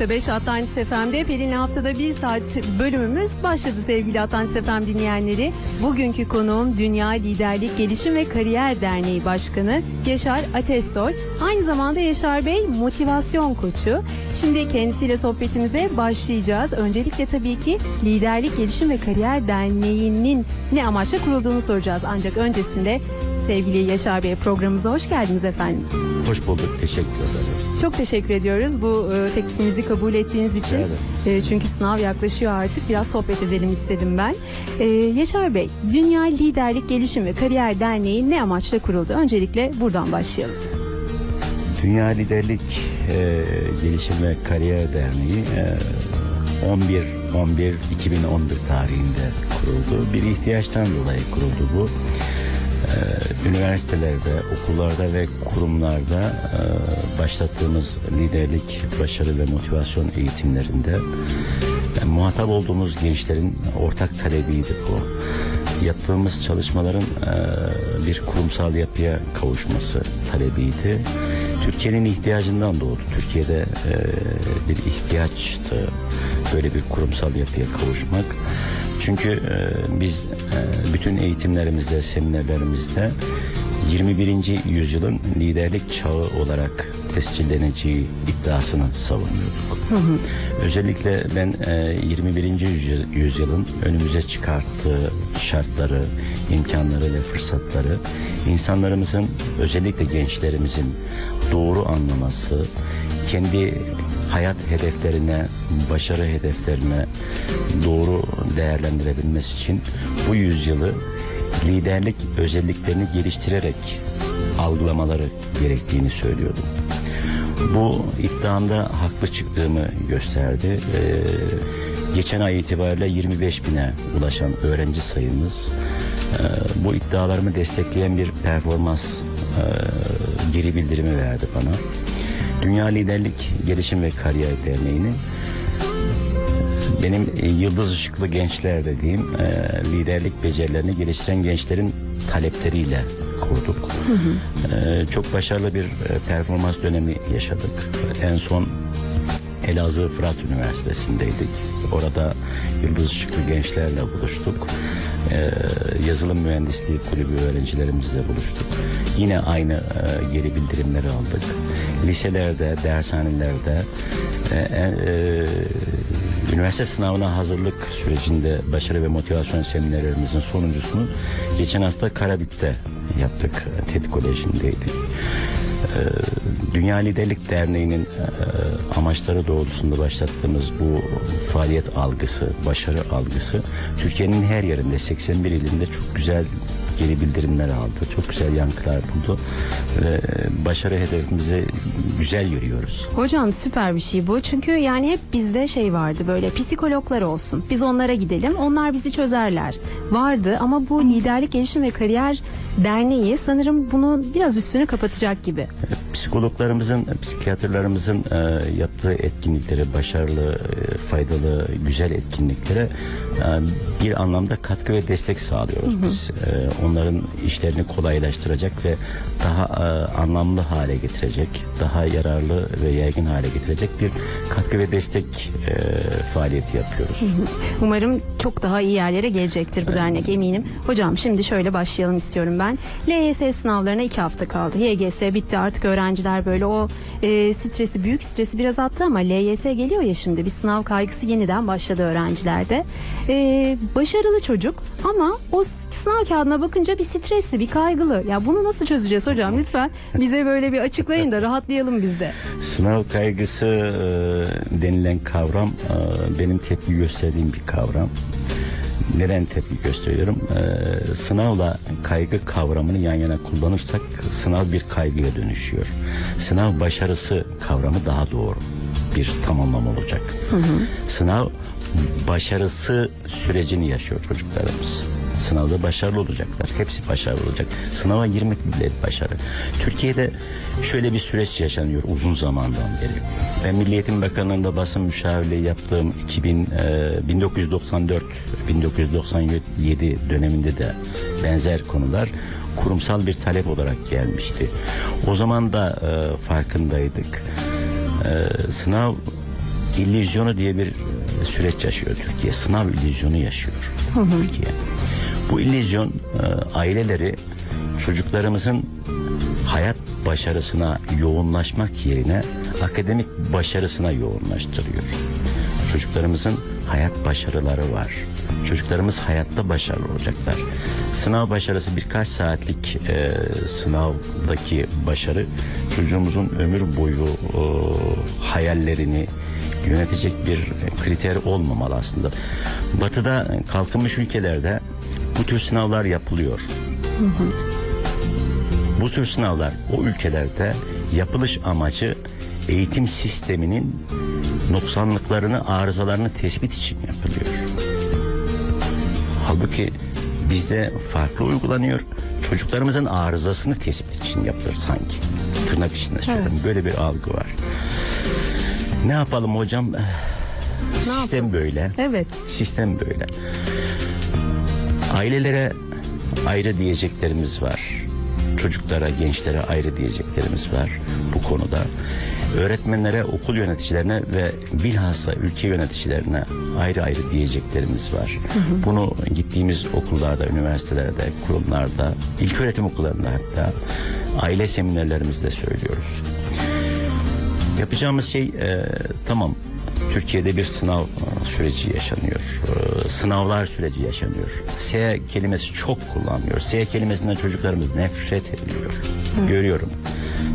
5 Atlantis FM'de Pelin'le haftada bir saat bölümümüz başladı sevgili Atlantis FM dinleyenleri. Bugünkü konuğum Dünya Liderlik Gelişim ve Kariyer Derneği Başkanı Yaşar Ateşsoy. Aynı zamanda Yaşar Bey motivasyon koçu. Şimdi kendisiyle sohbetimize başlayacağız. Öncelikle tabii ki Liderlik Gelişim ve Kariyer Derneği'nin ne amaçla kurulduğunu soracağız. Ancak öncesinde sevgili Yaşar Bey programımıza hoş geldiniz efendim. Hoş bulduk. Teşekkür ederim. Çok teşekkür ediyoruz bu e, teklifimizi kabul ettiğiniz için. E, çünkü sınav yaklaşıyor artık. Biraz sohbet edelim istedim ben. E, Yaşar Bey, Dünya Liderlik Gelişim ve Kariyer Derneği ne amaçla kuruldu? Öncelikle buradan başlayalım. Dünya Liderlik e, Gelişim ve Kariyer Derneği e, 11 11 2011 tarihinde kuruldu. Bir ihtiyaçtan dolayı kuruldu bu. E, üniversitelerde, okullarda ve kurumlarda e, başlattığımız liderlik, başarı ve motivasyon eğitimlerinde e, muhatap olduğumuz gençlerin ortak talebiydi bu. Yaptığımız çalışmaların e, bir kurumsal yapıya kavuşması talebiydi. Türkiye'nin ihtiyacından doğdu. Türkiye'de bir ihtiyaçtı böyle bir kurumsal yapıya kavuşmak. Çünkü e, biz e, bütün eğitimlerimizde, seminerlerimizde 21. yüzyılın liderlik çağı olarak tescilleneceği iddiasını savunuyorduk. Özellikle ben e, 21. yüzy- yüzyılın önümüze çıkarttığı şartları, imkanları ve fırsatları insanlarımızın özellikle gençlerimizin doğru anlaması, kendi hayat hedeflerine, başarı hedeflerine doğru değerlendirebilmesi için bu yüzyılı liderlik özelliklerini geliştirerek algılamaları gerektiğini söylüyordum. Bu iddiamda haklı çıktığımı gösterdi. Ee, geçen ay itibariyle 25 bine ulaşan öğrenci sayımız e, bu iddialarımı destekleyen bir performans e, geri bildirimi verdi bana. Dünya Liderlik Gelişim ve Kariyer Derneği'nin benim e, yıldız ışıklı gençler dediğim e, liderlik becerilerini geliştiren gençlerin talepleriyle kurduk. E, çok başarılı bir e, performans dönemi yaşadık. En son Elazığ Fırat Üniversitesi'ndeydik. Orada yıldız ışıklı gençlerle buluştuk. E, yazılım mühendisliği kulübü öğrencilerimizle buluştuk. Yine aynı e, geri bildirimleri aldık. Liselerde, dershanelerde e, e, Üniversite sınavına hazırlık sürecinde başarı ve motivasyon seminerlerimizin sonuncusunu geçen hafta Karabük'te yaptık. TED Koleji'ndeydik. Ee, Dünya Liderlik Derneği'nin e, amaçları doğrultusunda başlattığımız bu faaliyet algısı, başarı algısı Türkiye'nin her yerinde 81 ilinde çok güzel geri bildirimler aldı. Çok güzel yankılar buldu. Ve başarı hedefimize güzel yürüyoruz. Hocam süper bir şey bu. Çünkü yani hep bizde şey vardı böyle psikologlar olsun. Biz onlara gidelim. Onlar bizi çözerler. Vardı ama bu Liderlik Gelişim ve Kariyer Derneği sanırım bunun biraz üstünü kapatacak gibi. Psikologlarımızın, psikiyatrlarımızın e, yaptığı etkinlikleri, başarılı, e, faydalı, güzel etkinliklere e, bir anlamda katkı ve destek sağlıyoruz biz. E, onların işlerini kolaylaştıracak ve daha e, anlamlı hale getirecek, daha yararlı ve yaygın hale getirecek bir katkı ve destek e, faaliyeti yapıyoruz. Umarım çok daha iyi yerlere gelecektir bu dernek eminim. Hocam şimdi şöyle başlayalım istiyorum ben. LYS sınavlarına iki hafta kaldı. YGS bitti artık öğrenciler böyle o e, stresi büyük stresi biraz attı ama LYS geliyor ya şimdi bir sınav kaygısı yeniden başladı öğrencilerde. E, başarılı çocuk ama o sınav kağıdına bakınca bir stresli bir kaygılı. Ya bunu nasıl çözeceğiz hocam lütfen bize böyle bir açıklayın da rahatlayalım biz de. Sınav kaygısı e, denilen kavram e, benim tepki gösterdiğim bir kavram. Neden tepki gösteriyorum? E, sınavla kaygı kavramını yan yana kullanırsak sınav bir kaygıya dönüşüyor. Sınav başarısı kavramı daha doğru bir tamamlama olacak. Sınav başarısı sürecini yaşıyor çocuklarımız. Sınavda başarılı olacaklar. Hepsi başarılı olacak. Sınava girmek bile başarı. Türkiye'de şöyle bir süreç yaşanıyor uzun zamandan beri. Ben Milli Eğitim Bakanlığı'nda basın müşavirliği yaptığım 2000, e, 1994 1997 döneminde de benzer konular kurumsal bir talep olarak gelmişti. O zaman da e, farkındaydık. E, sınav illüzyonu diye bir süreç yaşıyor Türkiye. Sınav illüzyonu yaşıyor Türkiye. Bu illüzyon e, aileleri çocuklarımızın hayat başarısına yoğunlaşmak yerine akademik başarısına yoğunlaştırıyor. Çocuklarımızın hayat başarıları var. Çocuklarımız hayatta başarılı olacaklar. Sınav başarısı birkaç saatlik e, sınavdaki başarı çocuğumuzun ömür boyu e, hayallerini yönetecek bir kriter olmamalı aslında. Batı'da kalkınmış ülkelerde bu tür sınavlar yapılıyor. Bu tür sınavlar o ülkelerde yapılış amacı eğitim sisteminin noksanlıklarını, arızalarını tespit için yapılıyor. Halbuki bizde farklı uygulanıyor. Çocuklarımızın arızasını tespit için yapılır sanki. Tırnak içinde söylüyorum. Böyle bir algı var. Ne yapalım hocam? Sistem böyle. Evet. Sistem böyle. Ailelere ayrı diyeceklerimiz var. Çocuklara, gençlere ayrı diyeceklerimiz var bu konuda. Öğretmenlere, okul yöneticilerine ve bilhassa ülke yöneticilerine ayrı ayrı diyeceklerimiz var. Bunu gittiğimiz okullarda, üniversitelerde, kurumlarda, ilköğretim okullarında hatta aile seminerlerimizde söylüyoruz. Yapacağımız şey e, tamam Türkiye'de bir sınav e, süreci yaşanıyor. E, sınavlar süreci yaşanıyor. S kelimesi çok kullanılıyor. S kelimesinden çocuklarımız nefret ediyor. Görüyorum.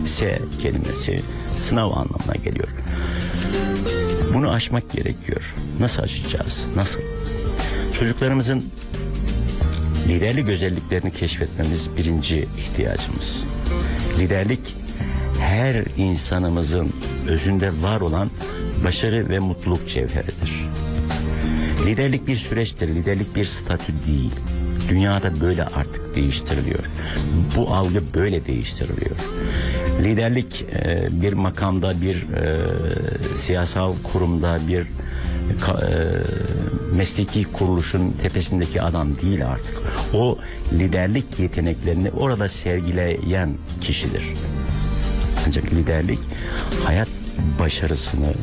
S kelimesi sınav anlamına geliyor. Bunu aşmak gerekiyor. Nasıl aşacağız? Nasıl? Çocuklarımızın liderlik özelliklerini keşfetmemiz birinci ihtiyacımız. Liderlik her insanımızın özünde var olan başarı ve mutluluk cevheridir. Liderlik bir süreçtir, liderlik bir statü değil. Dünyada böyle artık değiştiriliyor. Bu algı böyle değiştiriliyor. Liderlik e, bir makamda, bir e, siyasal kurumda, bir e, mesleki kuruluşun tepesindeki adam değil artık. O liderlik yeteneklerini orada sergileyen kişidir. Ancak liderlik hayat başarısını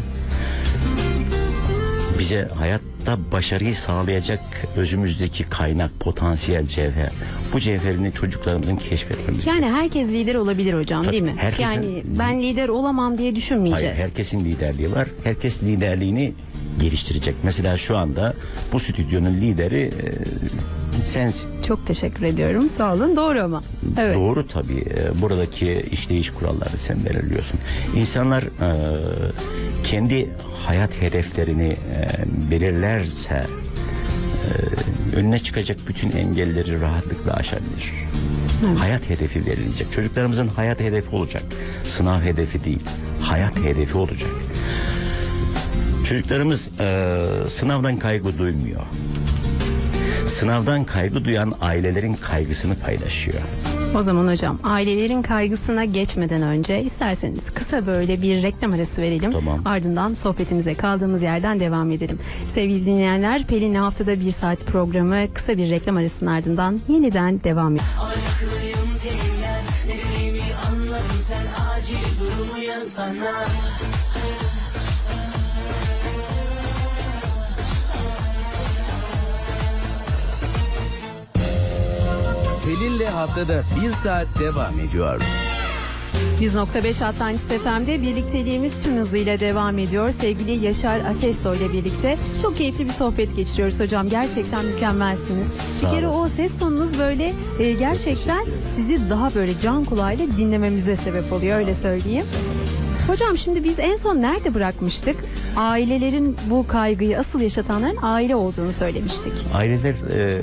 bize hayatta başarıyı sağlayacak özümüzdeki kaynak, potansiyel cevher. Bu cevherini çocuklarımızın keşfetmemiz Yani herkes lider olabilir hocam Tabii, değil mi? herkesin- Yani ben lider olamam diye düşünmeyeceğiz. Hayır, herkesin liderliği var. Herkes liderliğini geliştirecek. Mesela şu anda bu stüdyonun lideri e, sensin. Çok teşekkür ediyorum. Sağ olun. Doğru ama. Evet. Doğru tabii. E, Buradaki işleyiş kuralları sen belirliyorsun. İnsanlar e, kendi hayat hedeflerini e, belirlerse e, önüne çıkacak bütün engelleri rahatlıkla aşabilir. Hayat hedefi verilecek. Çocuklarımızın hayat hedefi olacak. Sınav hedefi değil. Hayat hedefi olacak. Çocuklarımız e, sınavdan kaygı duymuyor. Sınavdan kaygı duyan ailelerin kaygısını paylaşıyor. O zaman hocam ailelerin kaygısına geçmeden önce isterseniz kısa böyle bir reklam arası verelim. Tamam. Ardından sohbetimize kaldığımız yerden devam edelim. Sevgili dinleyenler Pelin'le haftada bir saat programı kısa bir reklam arasının ardından yeniden devam ediyor. Telinden sen acil durum uyansana Pelin'le haftada bir saat devam ediyor. 100.5 Atlantis FM'de birlikteliğimiz tüm hızıyla devam ediyor. Sevgili Yaşar Ateşsoy ile birlikte çok keyifli bir sohbet geçiriyoruz hocam. Gerçekten mükemmelsiniz. Bir kere o ses tonunuz böyle e, gerçekten sizi daha böyle can kulağıyla dinlememize sebep oluyor öyle söyleyeyim. Hocam şimdi biz en son nerede bırakmıştık? Ailelerin bu kaygıyı asıl yaşatanların aile olduğunu söylemiştik. Aileler e,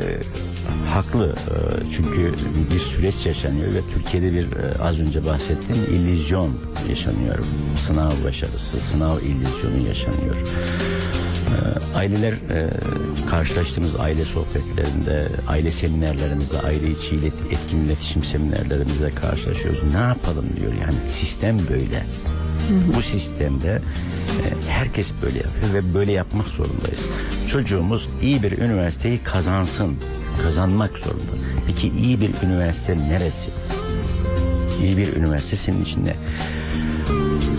haklı E, çünkü bir süreç yaşanıyor ve Türkiye'de bir e, az önce bahsettiğim illüzyon yaşanıyor. Sınav başarısı, sınav illüzyonu yaşanıyor. E, aileler karşılaştığımız aile sohbetlerinde, aile seminerlerimizde, aile içi etkin iletişim seminerlerimizde karşılaşıyoruz. Ne yapalım diyor yani sistem böyle. Bu sistemde herkes böyle yapıyor ve böyle yapmak zorundayız. Çocuğumuz iyi bir üniversiteyi kazansın. Kazanmak zorunda. Peki iyi bir üniversite neresi? İyi bir üniversite senin içinde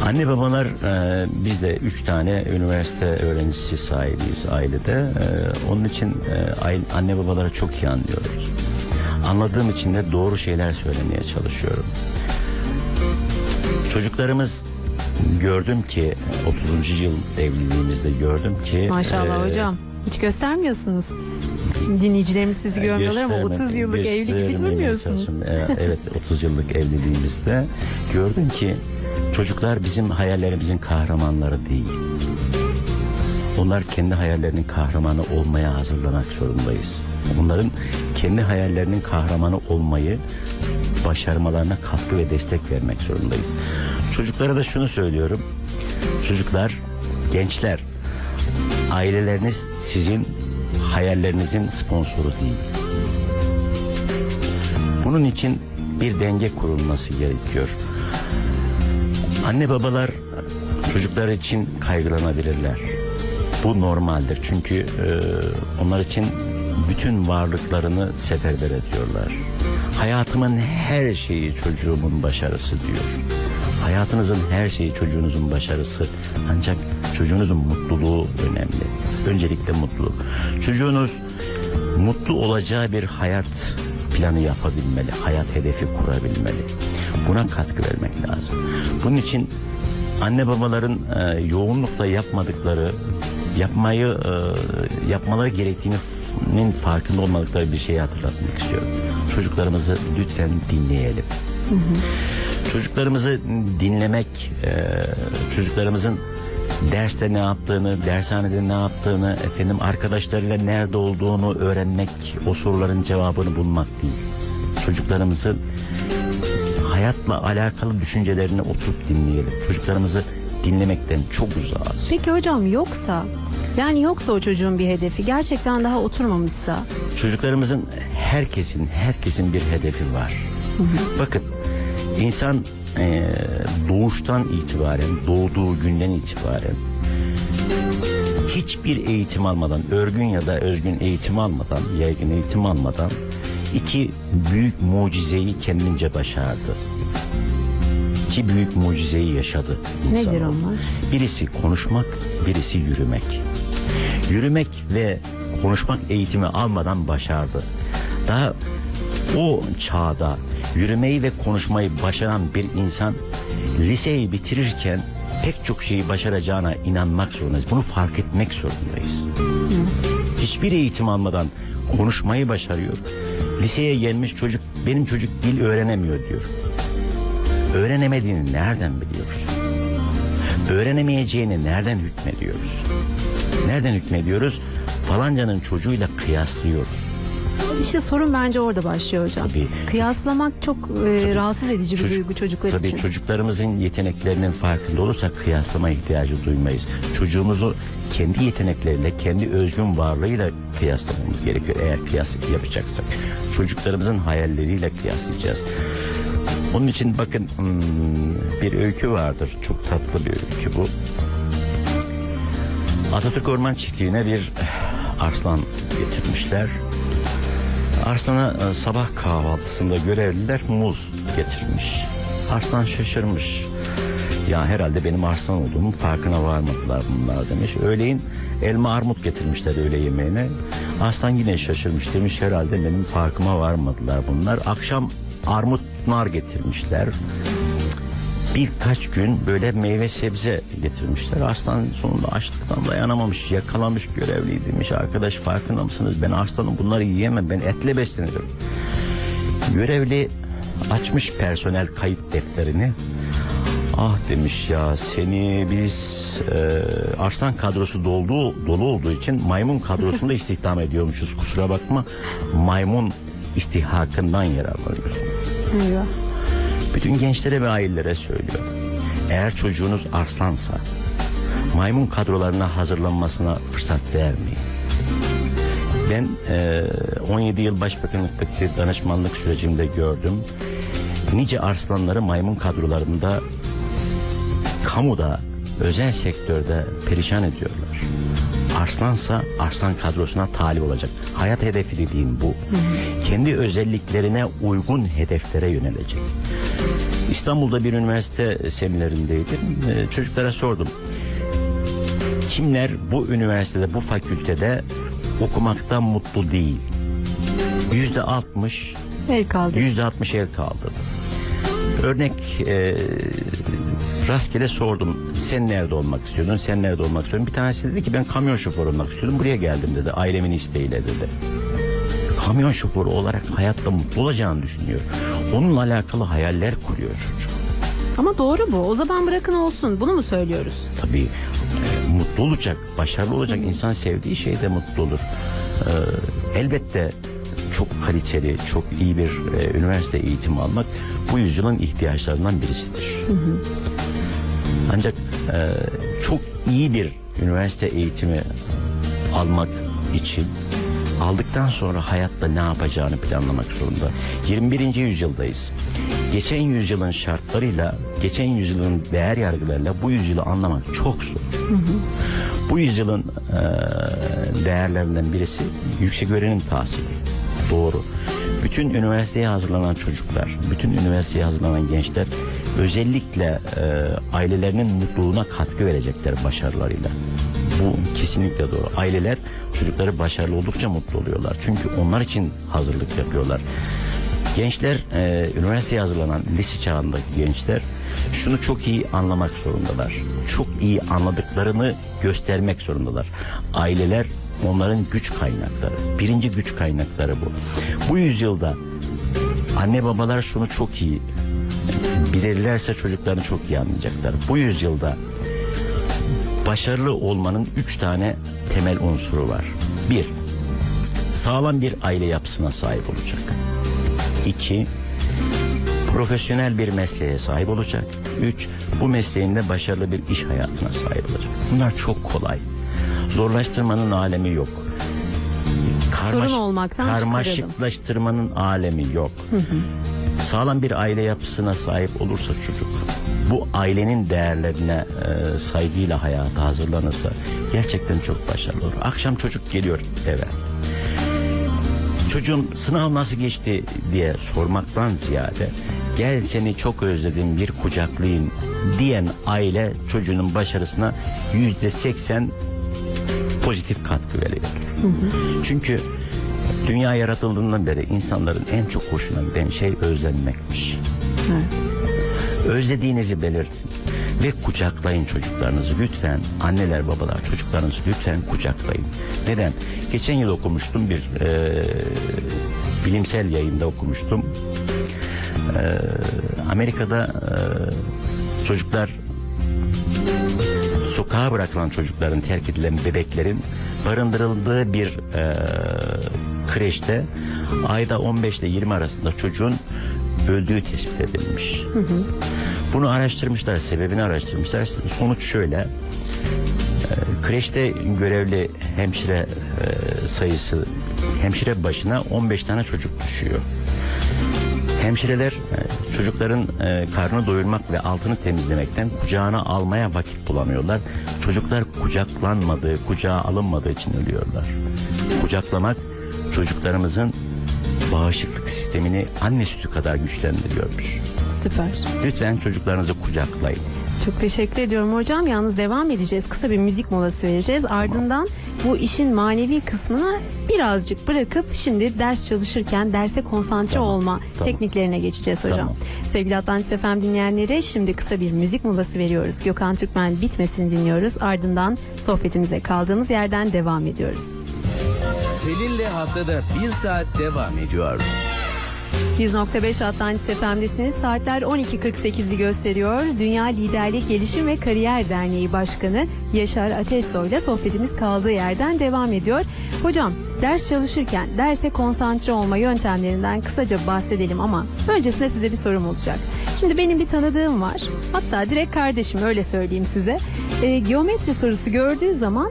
Anne babalar e, biz de üç tane üniversite öğrencisi sahibiyiz ailede. E, onun için e, aile- anne babaları çok iyi anlıyoruz. Anladığım için de doğru şeyler söylemeye çalışıyorum. Çocuklarımız gördüm ki 30. yıl evliliğimizde gördüm ki Maşallah e, hocam. Hiç göstermiyorsunuz. Şimdi dinleyicilerimiz sizi görmüyorlar ama 30 yıllık evli gibi durmuyorsunuz. evet 30 yıllık evliliğimizde gördüm ki çocuklar bizim hayallerimizin kahramanları değil. Onlar kendi hayallerinin kahramanı olmaya hazırlamak zorundayız. Onların kendi hayallerinin kahramanı olmayı başarmalarına katkı ve destek vermek zorundayız. Çocuklara da şunu söylüyorum. Çocuklar, gençler, aileleriniz sizin hayallerinizin sponsoru değil. Bunun için bir denge kurulması gerekiyor. Anne babalar çocuklar için kaygılanabilirler. Bu normaldir çünkü e, onlar için bütün varlıklarını seferber ediyorlar. Hayatımın her şeyi çocuğumun başarısı diyor. Hayatınızın her şeyi çocuğunuzun başarısı. Ancak çocuğunuzun mutluluğu önemli. Öncelikle mutluluk. Çocuğunuz mutlu olacağı bir hayat planı yapabilmeli, hayat hedefi kurabilmeli. Buna katkı vermek lazım. Bunun için anne babaların e, yoğunlukla yapmadıkları, yapmayı e, yapmaları gerektiğinin farkında olmadıkları bir şeyi hatırlatmak istiyorum. Çocuklarımızı lütfen dinleyelim. Çocuklarımızı dinlemek, e, çocuklarımızın derste ne yaptığını, dershanede ne yaptığını, efendim arkadaşlarıyla nerede olduğunu öğrenmek, o soruların cevabını bulmak değil. Çocuklarımızın hayatla alakalı düşüncelerini oturup dinleyelim. Çocuklarımızı dinlemekten çok uzağız. Peki hocam yoksa yani yoksa o çocuğun bir hedefi gerçekten daha oturmamışsa Çocuklarımızın herkesin herkesin bir hedefi var. Bakın insan eee, doğuştan itibaren doğduğu günden itibaren hiçbir eğitim almadan örgün ya da özgün eğitim almadan yaygın eğitim almadan iki büyük mucizeyi kendince başardı. İki büyük mucizeyi yaşadı insan. Nedir onlar? Birisi konuşmak, birisi yürümek. Yürümek ve konuşmak eğitimi almadan başardı. Daha o çağda yürümeyi ve konuşmayı başaran bir insan liseyi bitirirken pek çok şeyi başaracağına inanmak zorundayız. Bunu fark etmek zorundayız. Hiçbir eğitim almadan konuşmayı başarıyor. Liseye gelmiş çocuk benim çocuk dil öğrenemiyor diyor. Öğrenemediğini nereden biliyoruz? öğrenemeyeceğini nereden hükmediyoruz? Nereden hükmediyoruz? Falancanın çocuğuyla kıyaslıyoruz. İşte sorun bence orada başlıyor hocam. Tabii. Kıyaslamak çok e, rahatsız edici bir Çocuk- duygu çocuklar tabii için. çocuklarımızın yeteneklerinin farkında olursak kıyaslama ihtiyacı duymayız. Çocuğumuzu kendi yetenekleriyle, kendi özgün varlığıyla kıyaslamamız gerekiyor eğer kıyas yapacaksak. Çocuklarımızın hayalleriyle kıyaslayacağız. Onun için bakın hmm, bir öykü vardır. Çok tatlı bir öykü bu. Atatürk Orman Çiftliği'ne bir arslan getirmişler. Arslana e, sabah kahvaltısında görevliler muz getirmiş. Arslan şaşırmış. Ya herhalde benim arslan olduğumun farkına varmadılar bunlar demiş. Öğleyin elma armut getirmişler öğle yemeğine. Arslan yine şaşırmış demiş herhalde benim farkıma varmadılar bunlar. Akşam armut nar getirmişler birkaç gün böyle meyve sebze getirmişler. Aslan sonunda açlıktan dayanamamış, yakalamış görevliyi demiş. Arkadaş farkında mısınız? Ben aslanım bunları yiyemem. Ben etle beslenirim. Görevli açmış personel kayıt defterini. Ah demiş ya seni biz e, arslan kadrosu dolduğu, dolu olduğu için maymun kadrosunda istihdam ediyormuşuz. Kusura bakma maymun istihakından yararlanıyorsunuz. Eyvah. Bütün gençlere ve ailelere söylüyorum. Eğer çocuğunuz arslansa maymun kadrolarına hazırlanmasına fırsat vermeyin. Ben e, 17 yıl başbakanlıktaki danışmanlık sürecimde gördüm. Nice arslanları maymun kadrolarında kamuda, özel sektörde perişan ediyorlar. Arslansa arslan kadrosuna talip olacak. Hayat hedefi dediğim bu. Kendi özelliklerine uygun hedeflere yönelecek. İstanbul'da bir üniversite seminerindeydim. Ee, çocuklara sordum. Kimler bu üniversitede, bu fakültede okumaktan mutlu değil? Yüzde altmış, El kaldı. yüzde altmış el kaldırdı. Örnek e, rastgele sordum. Sen nerede olmak istiyordun? Sen nerede olmak istiyordun? Bir tanesi dedi ki ben kamyon şoförü olmak istiyordum. Buraya geldim dedi. Ailemin isteğiyle dedi. Kamyon şoförü olarak hayatta mutlu olacağını düşünüyor. Onunla alakalı hayaller kuruyor çocuk. Ama doğru bu. O zaman bırakın olsun. Bunu mu söylüyoruz? Tabii e, mutlu olacak, başarılı olacak. insan sevdiği şeyde mutlu olur. E, elbette çok kaliteli, çok iyi bir e, üniversite eğitimi almak bu yüzyılın ihtiyaçlarından birisidir. Ancak e, çok iyi bir üniversite eğitimi almak için aldıktan sonra hayatta ne yapacağını planlamak zorunda. 21. yüzyıldayız. Geçen yüzyılın şartlarıyla, geçen yüzyılın değer yargılarıyla bu yüzyılı anlamak çok zor. Bu yüzyılın e, değerlerinden birisi yüksek öğrenim tahsili. Doğru. Bütün üniversiteye hazırlanan çocuklar, bütün üniversiteye hazırlanan gençler özellikle e, ailelerinin mutluluğuna katkı verecekler başarılarıyla. Bu kesinlikle doğru. Aileler çocukları başarılı oldukça mutlu oluyorlar. Çünkü onlar için hazırlık yapıyorlar. Gençler, e, üniversiteye hazırlanan lise çağındaki gençler şunu çok iyi anlamak zorundalar. Çok iyi anladıklarını göstermek zorundalar. Aileler onların güç kaynakları. Birinci güç kaynakları bu. Bu yüzyılda anne babalar şunu çok iyi bilirlerse çocuklarını çok iyi anlayacaklar. Bu yüzyılda başarılı olmanın üç tane temel unsuru var. Bir, sağlam bir aile yapısına sahip olacak. İki, profesyonel bir mesleğe sahip olacak. Üç, bu mesleğinde başarılı bir iş hayatına sahip olacak. Bunlar çok kolay. Zorlaştırmanın alemi yok. Sorun olmaktan. Karmaşıklaştırmanın alemi yok. Sağlam bir aile yapısına sahip olursa çocuk, bu ailenin değerlerine e, saygıyla hayata hazırlanırsa gerçekten çok başarılı olur. Akşam çocuk geliyor eve. Çocuğum sınav nasıl geçti diye sormaktan ziyade gel seni çok özledim bir kucaklayayım diyen aile çocuğunun başarısına yüzde seksen pozitif katkı veriyor. Çünkü dünya yaratıldığından beri insanların en çok hoşuna giden şey özlenmekmiş. Özlediğinizi belirtin ve kucaklayın çocuklarınızı lütfen. Anneler babalar çocuklarınızı lütfen kucaklayın. Neden? Geçen yıl okumuştum bir e, bilimsel yayında okumuştum. E, Amerika'da e, çocuklar sokağa bırakılan çocukların terk edilen bebeklerin barındırıldığı bir e, kreşte ayda 15 ile 20 arasında çocuğun öldüğü tespit edilmiş. Bunu araştırmışlar, sebebini araştırmışlar. Sonuç şöyle. e, kreşte görevli hemşire e, sayısı hemşire başına 15 tane çocuk düşüyor. Hemşireler e, çocukların e, karnını doyurmak ve altını temizlemekten kucağına almaya vakit bulamıyorlar. Çocuklar kucaklanmadığı, kucağa alınmadığı için ölüyorlar. Kucaklamak çocuklarımızın bağışıklık sistemini anne sütü kadar güçlendiriyormuş. Süper. Lütfen çocuklarınızı kucaklayın. Çok teşekkür ediyorum hocam. Yalnız devam edeceğiz. Kısa bir müzik molası vereceğiz. Ardından bu işin manevi kısmını birazcık bırakıp şimdi ders çalışırken derse konsantre Tamam, olma tamam. tekniklerine geçeceğiz hocam. Tamam. Sevgili Atlantis FM dinleyenlere şimdi kısa bir müzik molası veriyoruz. Gökhan Türkmen bitmesini dinliyoruz. Ardından sohbetimize kaldığımız yerden devam ediyoruz. Pelin'le haftada bir saat devam ediyor. 100.5 Atlantis FM'desiniz. Saatler 12.48'i gösteriyor. Dünya Liderlik Gelişim ve Kariyer Derneği Başkanı Yaşar Ateşsoy ile sohbetimiz kaldığı yerden devam ediyor. Hocam ders çalışırken derse konsantre olma yöntemlerinden kısaca bahsedelim ama öncesinde size bir sorum olacak. Şimdi benim bir tanıdığım var. Hatta direkt kardeşim öyle söyleyeyim size. Ee, geometri sorusu gördüğü zaman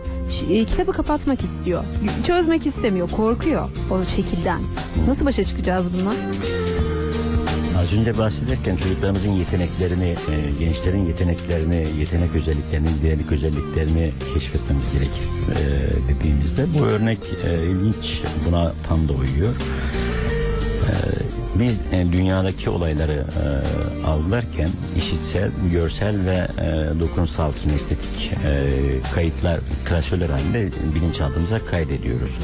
e, kitabı kapatmak istiyor. Çözmek istemiyor, korkuyor o şekilden. Nasıl başa çıkacağız bununla? Az önce bahsederken çocuklarımızın yeteneklerini, e, gençlerin yeteneklerini, yetenek özelliklerini, liderlik özelliklerini keşfetmemiz gerekir e, dediğimizde bu örnek e, ilginç buna tam da uyuyor. E, Biz e, dünyadaki olayları e, algılarken işitsel, görsel ve e, dokunsal kinestetik e, kayıtlar, klasörler halinde bilinçaltımıza kaydediyoruz.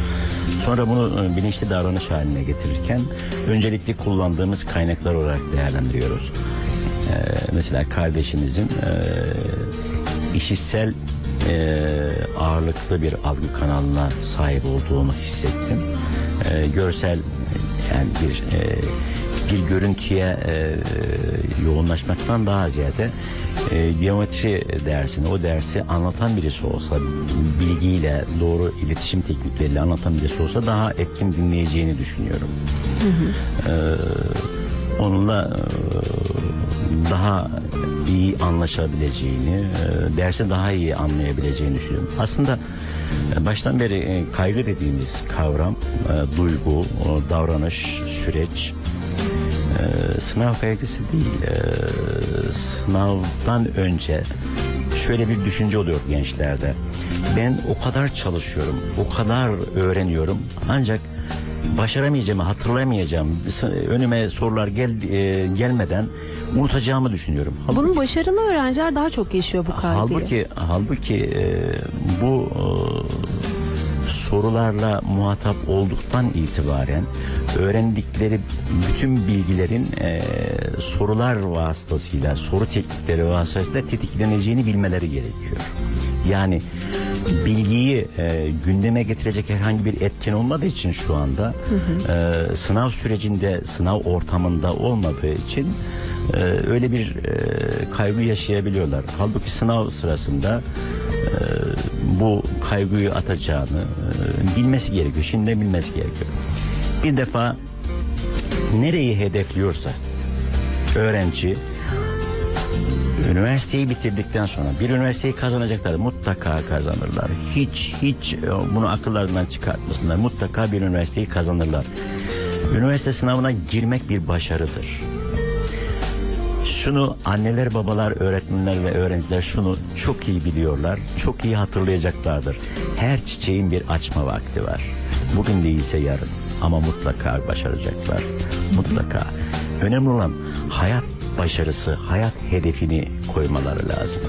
Sonra bunu e, bilinçli davranış haline getirirken öncelikli kullandığımız kaynaklar olarak değerlendiriyoruz. E, mesela kardeşinizin e, işitsel e, ağırlıklı bir algı kanalına sahip olduğunu hissettim. E, görsel yani bir e, bir görüntüye e, yoğunlaşmaktan daha ziyade e, geometri dersini o dersi anlatan birisi olsa bilgiyle doğru iletişim teknikleriyle anlatan birisi olsa daha etkin dinleyeceğini düşünüyorum. E, onunla e, daha iyi anlaşabileceğini, e, dersi daha iyi anlayabileceğini düşünüyorum. Aslında e, baştan beri e, kaygı dediğimiz kavram, e, duygu, davranış, süreç, e, sınav kaygısı değil. e, sınavdan önce şöyle bir düşünce oluyor gençlerde. Ben o kadar çalışıyorum, o kadar öğreniyorum ancak başaramayacağımı, hatırlayamayacağım, önüme sorular gel, e, gelmeden unutacağımı düşünüyorum. Halbuki- Bunu başarılı öğrenciler daha çok yaşıyor bu kaygıyı. Halbuki halbuki e, bu e, sorularla muhatap olduktan itibaren öğrendikleri bütün bilgilerin e, sorular vasıtasıyla, soru teknikleri vasıtasıyla tetikleneceğini bilmeleri gerekiyor. Yani bilgiyi e, gündeme getirecek herhangi bir etken olmadığı için şu anda e, sınav sürecinde, sınav ortamında olmadığı için e, öyle bir e, kaygı yaşayabiliyorlar. Halbuki sınav sırasında e, bu kaygıyı atacağını e, bilmesi gerekiyor. Şimdi bilmesi gerekiyor. Bir defa nereyi hedefliyorsa öğrenci üniversiteyi bitirdikten sonra bir üniversiteyi kazanacaklar mutlaka kazanırlar. Hiç hiç e, bunu akıllarından çıkartmasınlar. Mutlaka bir üniversiteyi kazanırlar. Üniversite sınavına girmek bir başarıdır. Şunu anneler, babalar, öğretmenler ve öğrenciler şunu çok iyi biliyorlar, çok iyi hatırlayacaklardır. Her çiçeğin bir açma vakti var. Bugün değilse yarın ama mutlaka başaracaklar. Mutlaka. Önemli olan hayat başarısı, hayat hedefini koymaları lazım.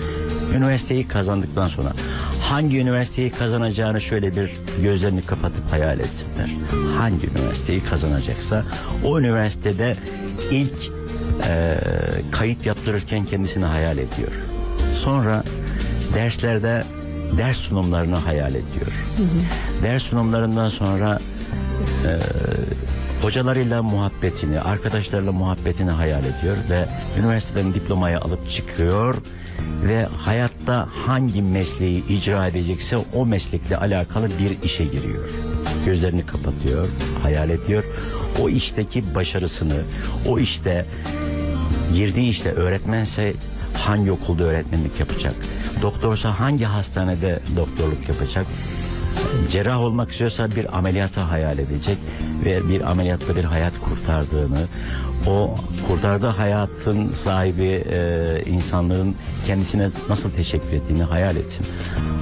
Üniversiteyi kazandıktan sonra hangi üniversiteyi kazanacağını şöyle bir gözlerini kapatıp hayal etsinler. Hangi üniversiteyi kazanacaksa o üniversitede ilk e, kayıt yaptırırken kendisini hayal ediyor. Sonra derslerde ders sunumlarını hayal ediyor. Ders sunumlarından sonra e, hocalarıyla muhabbetini, arkadaşlarıyla muhabbetini hayal ediyor ve üniversiteden diplomayı alıp çıkıyor ve hayatta hangi mesleği icra edecekse o meslekle alakalı bir işe giriyor. Gözlerini kapatıyor, hayal ediyor. O işteki başarısını, o işte girdiği işte öğretmense hangi okulda öğretmenlik yapacak? Doktorsa hangi hastanede doktorluk yapacak? Cerrah olmak istiyorsa bir ameliyatı hayal edecek ve bir ameliyatta bir hayat kurtardığını, o kurtardığı hayatın sahibi e, insanların kendisine nasıl teşekkür ettiğini hayal etsin.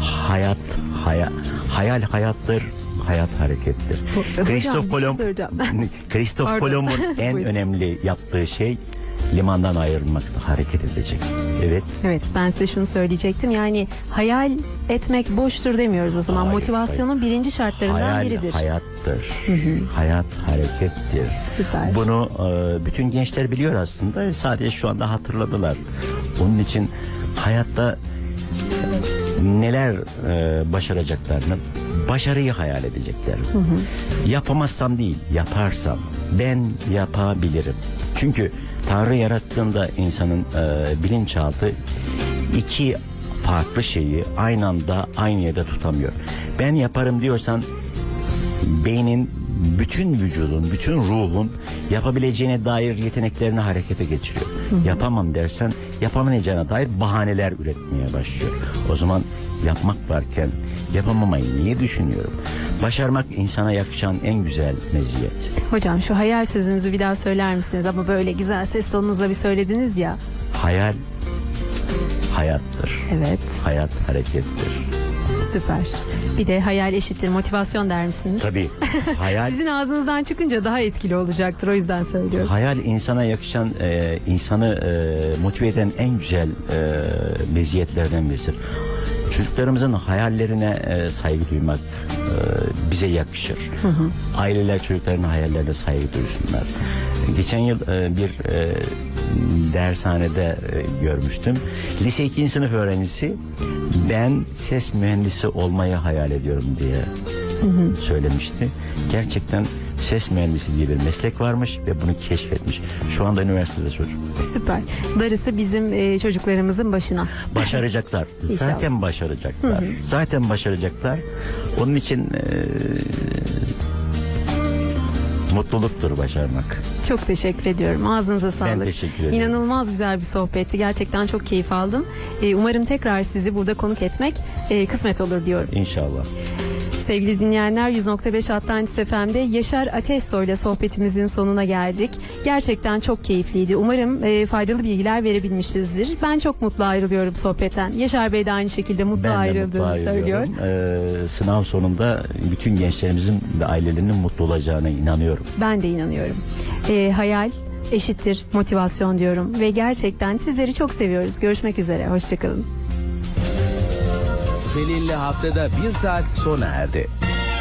Hayat haya, hayal hayattır, hayat harekettir. Kristof Kolomb. Kristof. Kolomb'un en önemli yaptığı şey limandan ayrılmakta hareket edecek. Evet. Evet ben size şunu söyleyecektim yani hayal etmek boştur demiyoruz o zaman Hayır, motivasyonun birinci şartlarından Hayal biridir. hayattır. Hayat harekettir. Süper. Bunu e, bütün gençler biliyor aslında. Sadece şu anda hatırladılar. Onun için hayatta neler e, başaracaklarını başarıyı hayal edecekler. Yapamazsam değil, yaparsam ben yapabilirim. Çünkü Tanrı yarattığında insanın e, bilinçaltı iki farklı şeyi aynı anda aynı yerde tutamıyor. Ben yaparım diyorsan beynin bütün vücudun, bütün ruhun yapabileceğine dair yeteneklerini harekete geçiriyor. Yapamam dersen yapamayacağına dair bahaneler üretmeye başlıyor. O zaman yapmak varken yapamamayı niye düşünüyorum? Başarmak insana yakışan en güzel meziyet. Hocam şu hayal sözünüzü bir daha söyler misiniz ama böyle güzel ses tonunuzla bir söylediniz ya. Hayal hayattır. Evet Hayat harekettir. Süper. Bir de hayal eşittir motivasyon der misiniz? Tabii hayal Sizin ağzınızdan çıkınca daha etkili olacaktır o yüzden söylüyorum. hayal insana yakışan, e, insanı e, motive eden en güzel e, meziyetlerden birisidir. Çocuklarımızın hayallerine e, saygı duymak e, bize yakışır. Aileler çocukların hayallerine saygı duysunlar. Geçen yıl e, bir e, dershanede e, görmüştüm. Lise 2. sınıf öğrencisi ben ses mühendisi olmayı hayal ediyorum diye söylemişti. Gerçekten ses mühendisi diye bir meslek varmış ve bunu keşfetmiş. Şu anda üniversitede çocuk. Süper. Darısı bizim e, çocuklarımızın başına. Başaracaklar. Zaten başaracaklar. Zaten başaracaklar. Onun için e, mutluluktur başarmak. Çok teşekkür ediyorum. Ağzınıza sağlık. teşekkür ederim. İnanılmaz güzel bir sohbetti. Gerçekten çok keyif aldım. E, umarım tekrar sizi burada konuk etmek e, kısmet olur diyorum. İnşallah. Sevgili dinleyenler 100.5 Atlantis FM'de Yaşar Ateşsoy ile sohbetimizin sonuna geldik. Gerçekten çok keyifliydi. Umarım e, faydalı bilgiler verebilmişizdir. Ben çok mutlu ayrılıyorum sohbetten. Yaşar Bey de aynı şekilde mutlu Ben ayrıldığını mutlu söylüyor. Ee, sınav sonunda bütün gençlerimizin ve ailelerinin mutlu olacağına inanıyorum. Ben de inanıyorum. E, hayal eşittir motivasyon diyorum ve gerçekten sizleri çok seviyoruz. Görüşmek üzere. Hoşçakalın. Pelin'le haftada bir saat sona erdi.